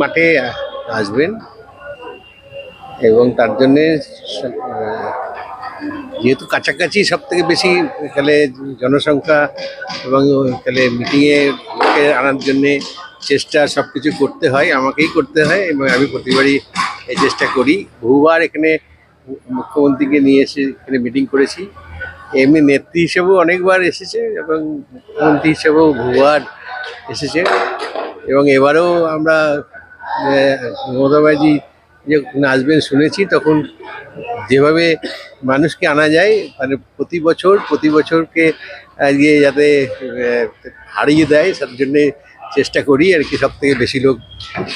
মাঠে আসবেন এবং তার জন্যে যেহেতু কাছাকাছি সব থেকে বেশি এখানে জনসংখ্যা এবং এখানে মিটিংয়ে লোকে আনার জন্যে চেষ্টা সব কিছু করতে হয়, আমাকেই করতে হয় এবং আমি প্রতিবারই এই চেষ্টা করি। বহুবার এখানে মুখ্যমন্ত্রীকে নিয়ে এসে এখানে মিটিং করেছি। এমনি নেত্রী হিসেবেও অনেকবার এসেছে এবং মুখ্যমন্ত্রী হিসেবেও বহুবার এসেছে এবং এবারেও আমরা আহ, মমতা ব্যানার্জি যখন আসবেন শুনেছি তখন যেভাবে মানুষকে আনা যায় মানে প্রতি বছর প্রতি বছরকে আজকে যাতে হারিয়ে দেয় তার জন্যে চেষ্টা করি আর কি সব থেকে বেশি লোক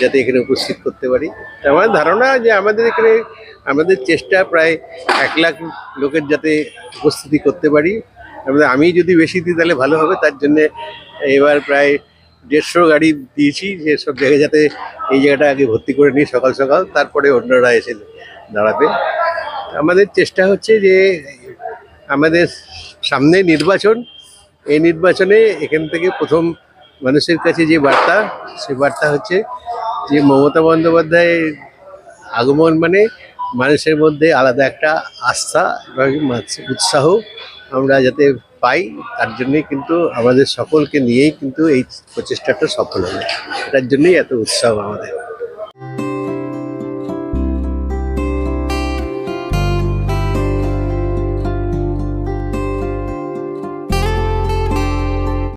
যাতে এখানে উপস্থিত করতে পারি। আমার ধারণা যে আমাদের এখানে আমাদের চেষ্টা প্রায় এক লাখ লোকের যাতে উপস্থিতি করতে পারি। আমি যদি বেশি দিই তাহলে ভালো হবে তার জন্যে এবার প্রায় দেড়শো গাড়ি দিয়েছি, যে সব জায়গায় যাতে এই জায়গাটা আগে ভর্তি করে নিই সকাল সকাল, তারপরে অন্যরা এসে দাঁড়াবে। আমাদের চেষ্টা হচ্ছে যে আমাদের সামনে নির্বাচন, এই নির্বাচনে এখান থেকে প্রথম মানুষের কাছে যে বার্তা, সে বার্তা হচ্ছে যে মমতা বন্দ্যোপাধ্যায়ের আগমন মানে মানুষের মধ্যে আলাদা একটা আস্থা এবং উৎসাহ আমরা যাতে পাই, তার জন্যই কিন্তু আমাদের সকলকে নিয়েই কিন্তু এই প্রচেষ্টাটা সফল হবে এটার জন্যই এত উৎসাহ আমাদের।